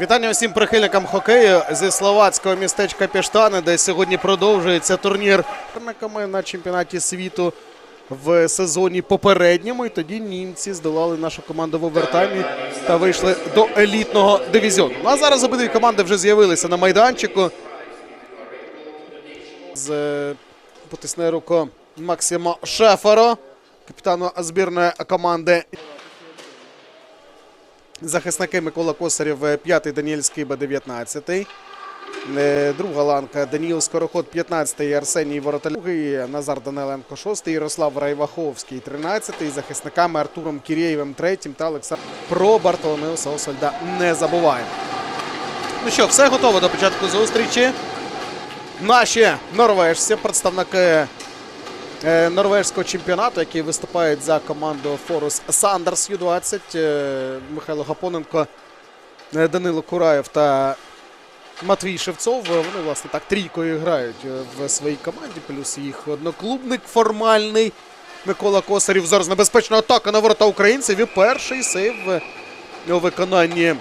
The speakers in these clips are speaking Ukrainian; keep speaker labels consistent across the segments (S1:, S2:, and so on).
S1: Вітання усім прихильникам хокею зі словацького містечка Піштани, де сьогодні продовжується турнір на чемпіонаті світу в сезоні попередньому. І тоді німці здолали нашу команду в овертаймі та вийшли до елітного дивізіону. Ну а зараз обидві команди вже з'явилися на майданчику. З потисне руку Максима Шефера, капітану збірної команди. Захисники Микола Косарєв, е, п'ятий Даніель Скиба, 19-й. Е, Друга ланка Даніл Скороход, 15-й, Арсеній Вороталюгий, Назар Даниленко, 6-й, Ярослав Райваховський, 13-й. Захисниками Артуром Кірєєвим, 3-м та Олександром про Бартоломеуса Освальда не забуваємо. Ну що, все готово до початку зустрічі. Наші норвежці, представники е, норвежського чемпіонату, які виступають за команду Форус Сандерс Ю-20. Е, Михайло Гапоненко, е, Данило Кураєв та Матвій Шевцов. Вони, власне, так трійкою грають в своїй команді. Плюс їх одноклубник формальний. Микола Косарів. Зараз небезпечна атака на ворота українців. І перший сейв у виконанні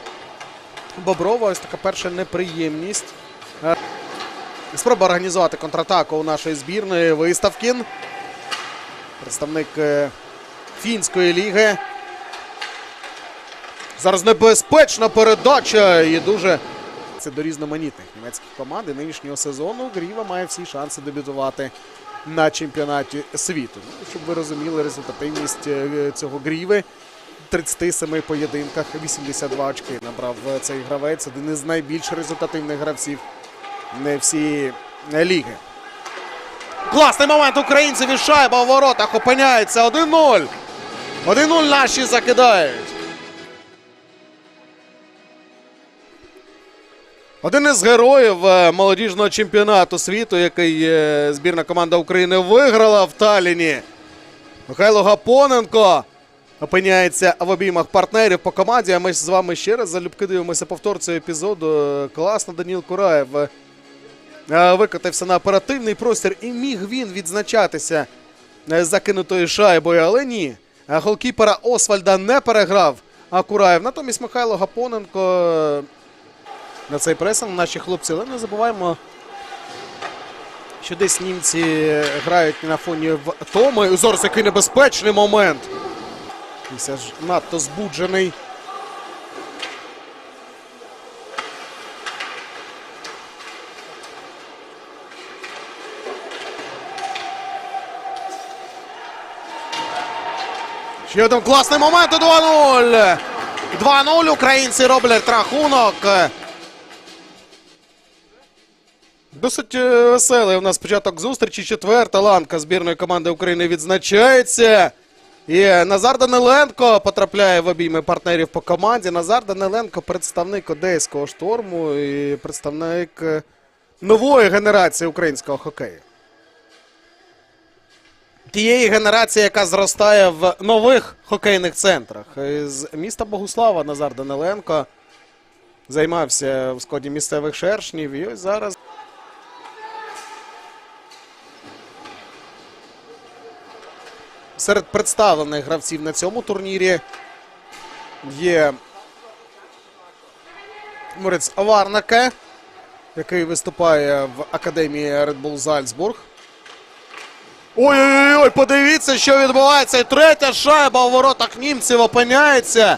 S1: Боброва. Ось така перша неприємність. Спроба організувати контратаку у нашої збірної Виставкін. Представник е, фінської ліги. Зараз небезпечна передача і дуже це до різноманітних німецьких команд. І нинішнього сезону Гріва має всі шанси дебютувати на чемпіонаті світу. Ну, щоб ви розуміли результативність е, цього Гріви. В 37 поєдинках 82 очки набрав е, цей гравець. Один із найбільш результативних гравців не всі ліги. Класний момент українців і шайба у воротах опиняється 1-0. 1-0 наші закидають. Один із героїв е, молодіжного чемпіонату світу, який е, збірна команда України виграла в Талліні. Михайло Гапоненко опиняється в обіймах партнерів по команді. А ми з вами ще раз залюбки дивимося повтор цього епізоду. Класно Даніл Кураєв викотився на оперативний простір і міг він відзначатися е, закинутою шайбою, але ні. Е, Голкіпера Освальда не переграв а Кураєв. Натомість Михайло Гапоненко е, на цей пресинг наші хлопці, але не забуваємо, що десь німці грають на фоні в тому. І зараз який небезпечний момент. Надто збуджений. Ще один класний момент і 2-0. 2-0 українці роблять рахунок. Досить е, веселий у нас початок зустрічі. Четверта ланка збірної команди України відзначається. І Назар Даниленко потрапляє в обійми партнерів по команді. Назар Даниленко представник одеського шторму і представник е, нової генерації українського хокею. Тієї генерації, яка зростає в нових хокейних центрах. З міста Богуслава Назар Даниленко займався в складі місцевих шершнів. І ось зараз. Серед представлених гравців на цьому турнірі є Морець Аварнаке, який виступає в академії Red Bull Зальцбург. Ой-ой-ой, подивіться, що відбувається. І третя шайба у воротах німців опиняється.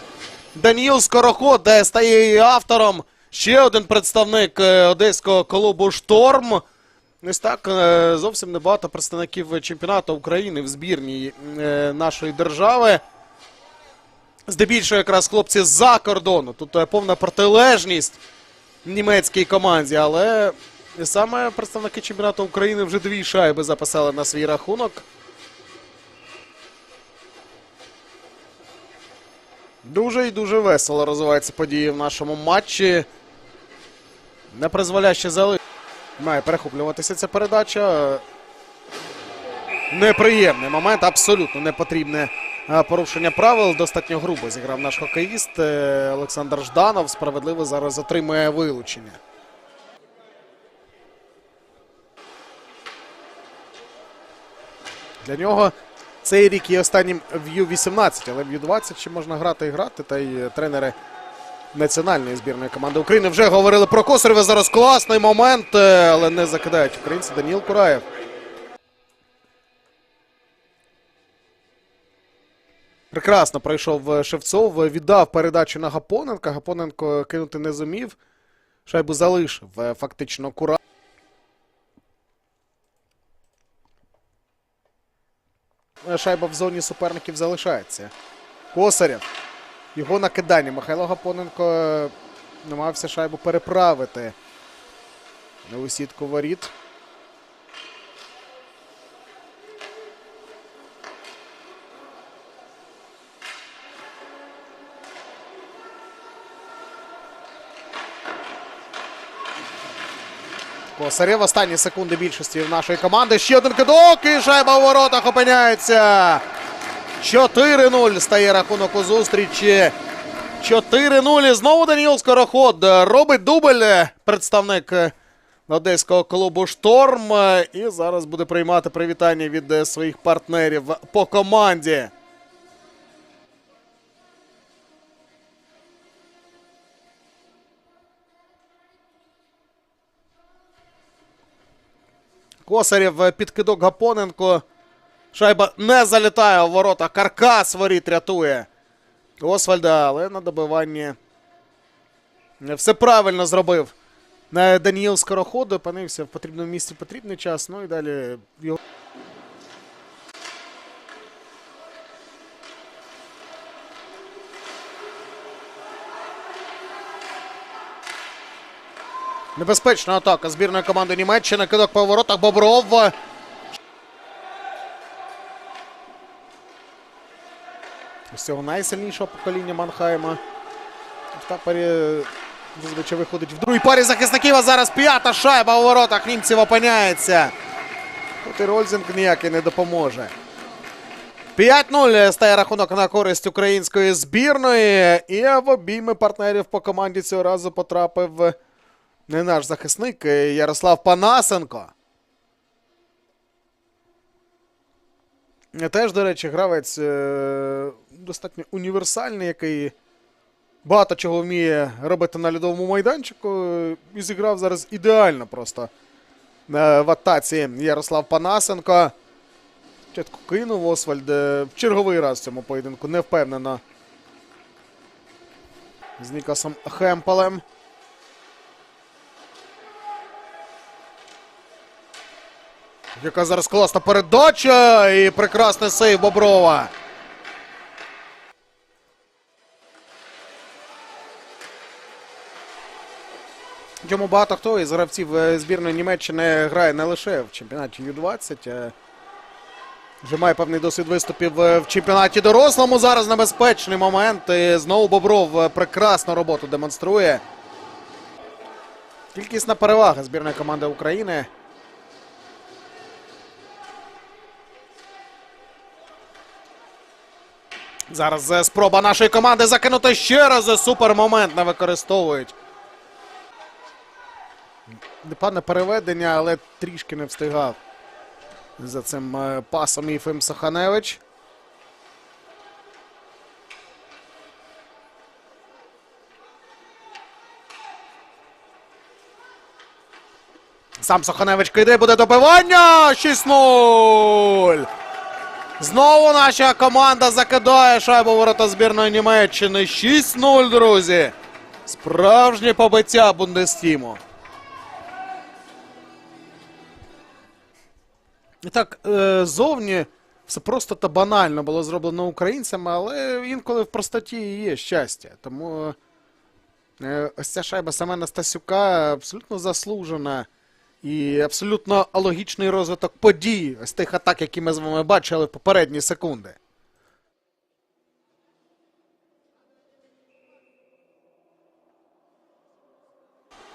S1: Даніл Скороход, де стає її автором. Ще один представник е, одеського клубу Шторм. Ось так е, зовсім небагато представників чемпіонату України в збірній е, нашої держави. Здебільшого якраз хлопці з-за кордону. Тут повна протилежність німецькій команді, але саме представники чемпіонату України вже дві шайби записали на свій рахунок. Дуже і дуже весело розвиваються події в нашому матчі. Непризволяще зали. Має перехоплюватися ця передача. Неприємний момент, абсолютно непотрібне е, порушення правил. Достатньо грубо зіграв наш хокеїст Е, Олександр Жданов. Справедливо зараз отримує вилучення. Для нього цей рік є останнім в Ю-18, але в Ю-20 ще можна грати і грати. Та й е, тренери національної збірної команди України вже говорили про Косарєва. Зараз класний момент, е, але не закидають українці. Даніл Кураєв. Прекрасно пройшов е, Шевцов, віддав передачу на Гапоненка. Гапоненко кинути не зумів. Шайбу залишив фактично Кура. Шайба в зоні суперників залишається. Косарєв. Його накидання. Михайло Гапоненко е, намагався шайбу переправити На усідку воріт. Косарєв останні секунди більшості в нашої команди. Ще один кидок і шайба у воротах опиняється. 4-0 стає рахунок у зустрічі. 4-0. І знову Даніл Скороход робить дубль представник одеського клубу Шторм. І зараз буде приймати привітання від своїх партнерів по команді. Косарєв е, підкидок Гапоненко. Шайба не залітає у ворота. Каркас воріт рятує. Освальда, але на добиванні все правильно зробив. Е, Даніїл Скороход опинився в потрібному місці в потрібний час. Ну і далі його. Небезпечна атака збірної команди Німеччини. Кидок по воротах Бобров. З цього найсильнішого покоління Манхайма. В тапері зазвичай виходить в другій парі захисників, а зараз п'ята шайба у воротах німців опиняється. Тут і Рользинг ніякий не допоможе. 5-0 стає рахунок на користь української збірної. І в обійми партнерів по команді цього разу потрапив не наш захисник е, Ярослав Панасенко. Теж, до речі, гравець е, достатньо універсальний, який багато чого вміє робити на льодовому майданчику. І зіграв зараз ідеально просто е, в атаці Ярослав Панасенко. Спочатку кинув Освальд в черговий раз в цьому поєдинку не впевнено. З Нікасом Хемпелем. Яка зараз класна передача і прекрасний сейв Боброва. Чому багато хто із гравців е, збірної Німеччини грає не лише в чемпіонаті Ю-20, а вже має певний досвід виступів е, в чемпіонаті дорослому. Зараз небезпечний момент. І знову Бобров е, прекрасну роботу демонструє. Кількісна перевага збірної команди України. Зараз спроба нашої команди закинути ще раз. Супер момент не використовують. Непевне переведення, але трішки не встигав. За цим е, пасом Єфим Саханевич. Сам Саханевич киде, буде добивання. 6-0. Знову наша команда закидає шайбу ворота збірної Німеччини. 6-0, друзі. Справжнє побиття Бундестіму. І так, е, зовні все просто та банально було зроблено українцями, але інколи в простоті є щастя. Тому е, ось ця шайба Семена Стасюка абсолютно заслужена. І абсолютно логічний розвиток подій ось тих атак, які ми з вами бачили в попередні секунди.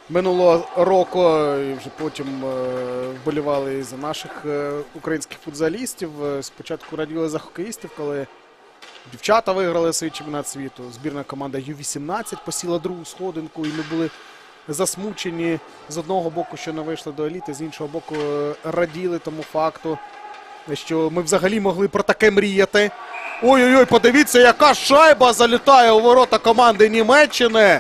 S1: Минулого року і вже потім е, вболівали і за наших е, українських футзалістів. Е, Спочатку раділи за хокеїстів, коли дівчата виграли свій чемпіонат світу. Збірна команда Ю-18 посіла другу сходинку, і ми були засмучені з одного боку, що не вийшли до еліти, з іншого боку, е, раділи тому факту, що ми взагалі могли про таке мріяти. Ой-ой-ой, подивіться, яка шайба залітає у ворота команди Німеччини.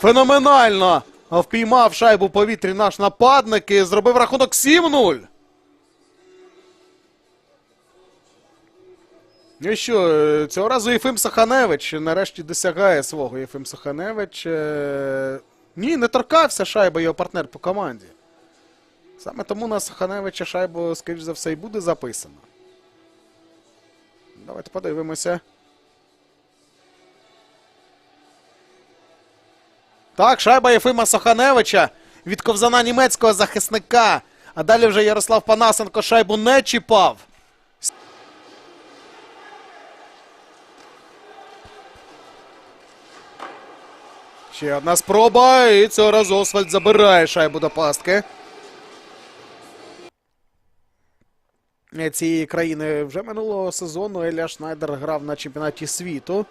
S1: Феноменально! Впіймав шайбу повітрі наш нападник і зробив рахунок 7-0. Ну що, е, цього разу Єфим Саханевич нарешті досягає свого Єфим Саханевич. е, Ні, не торкався шайба його партнер по команді. Саме тому на Саханевича шайбу, скоріш за все, і буде записано. Давайте подивимося. Так, шайба Єфима Соханевича від ковзана німецького захисника. А далі вже Ярослав Панасенко шайбу не чіпав. Ще одна спроба, і цього разу Освальд забирає шайбу до пастки. Цієї країни вже минулого сезону Еля Шнайдер грав на чемпіонаті світу.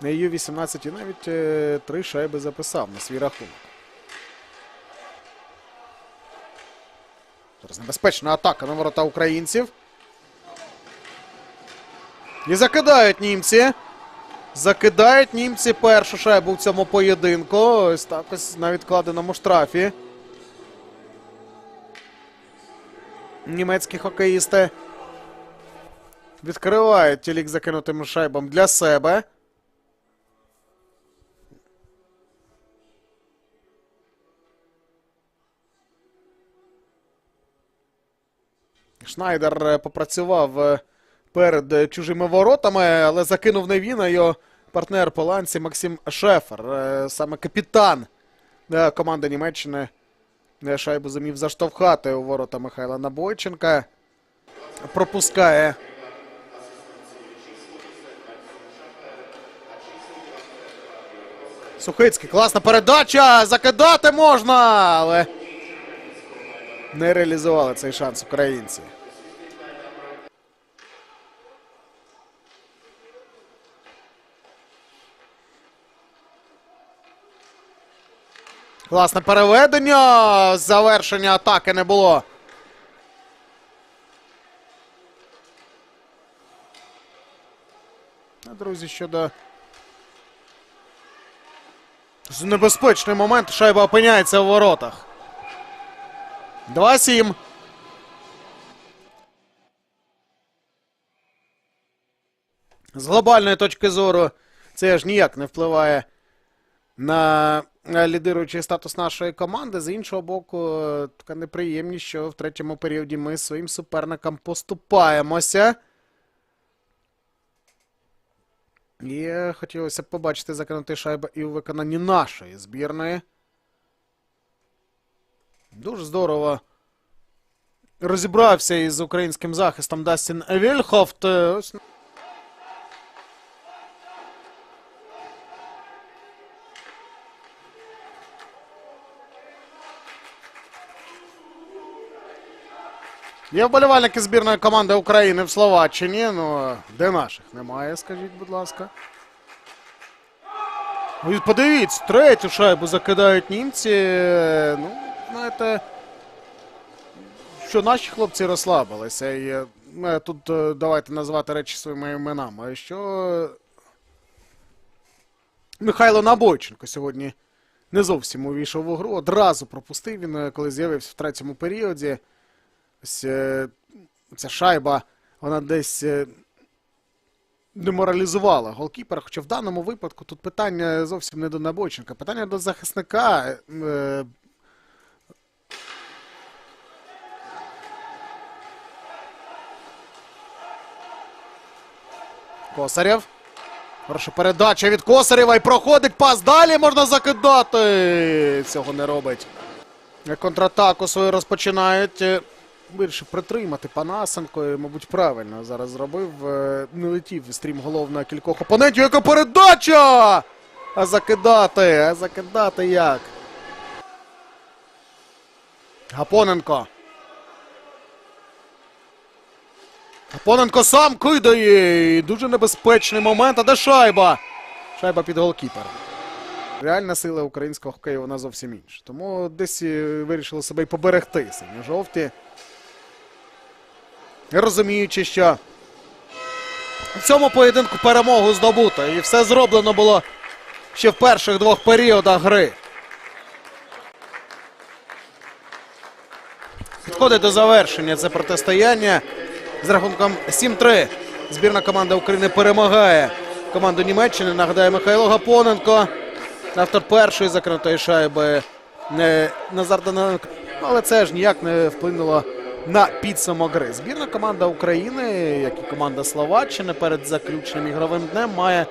S1: На Ю-18 і навіть е, три шайби записав на свій рахунок. Зараз небезпечна атака на ворота українців. І закидають німці. Закидають німці першу шайбу в цьому поєдинку. Ось так ось на відкладеному штрафі. Німецькі хокеїсти відкривають тілік закинутим шайбом для себе. Шнайдер е, попрацював е, перед е, чужими воротами, але закинув не він, а його партнер по ланці Максим Шефер. Е, Саме капітан е, команди Німеччини шайбу зумів заштовхати у ворота Михайла Набойченка. Пропускає. Сухицький, класна передача! Закидати можна! Але не реалізували цей шанс українці. Класне переведення. Завершення атаки не було. Друзі, щодо. Небезпечний момент. Шайба опиняється у воротах. 2-7. З глобальної точки зору це ж ніяк не впливає на лідируючий статус нашої команди. З іншого боку, е, така неприємність, що в третьому періоді ми своїм суперникам поступаємося. І е, хотілося б побачити закинути шайбу і у виконанні нашої збірної. Дуже здорово розібрався із українським захистом Дастін Вільхофт. Є вболівальники збірної команди України в Словаччині. Ну, де наших? Немає, скажіть, будь ласка. Ви подивіться, третю шайбу закидають німці. Ну, знаєте, що наші хлопці розслабилися. Е, тут е, давайте назвати речі своїми іменами. Що Михайло Набойченко сьогодні не зовсім увійшов у гру. Одразу пропустив він, е, коли з'явився в третьому періоді. Ось е, ця шайба, вона десь е, деморалізувала голкіпера. Хоча в даному випадку тут питання зовсім не до Набойченка, питання до захисника. Е, Косарєв. Хороша передача від Косарєва і проходить пас. Далі можна закидати. Цього не робить. Контратаку свою розпочинають. Вирішив притримати Панасенко, і, мабуть, правильно зараз зробив. Е, Не летів стрім голов кількох опонентів. Яка передача! А закидати! А закидати як? Гапоненко. Гапоненко сам кидає. І Дуже небезпечний момент. А де шайба? Шайба під голкіпера. Реальна сила українського хокею вона зовсім інша. Тому десь е, вирішили себе і поберегти синьо-жовті. Розуміючи, що в цьому поєдинку перемогу здобуто. І все зроблено було ще в перших двох періодах гри. Підходить до завершення це протистояння з рахунком 7-3. Збірна команда України перемагає команду Німеччини. Нагадає Михайло Гапоненко. Автор першої закритої шайби е, Назар Даниленко. Але це ж ніяк не вплинуло на підсумок гри. Збірна команда України, як і команда Словаччини перед заключним ігровим днем має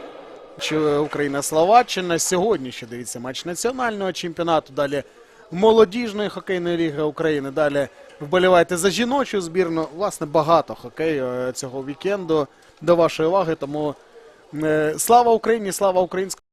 S1: Україна-Словаччина. Сьогодні ще дивіться матч національного чемпіонату. Далі молодіжної хокейної ліги України. Далі вболівайте за жіночу збірну. Власне, багато хокею е, цього вікенду до вашої уваги. Тому е, слава Україні, слава українському.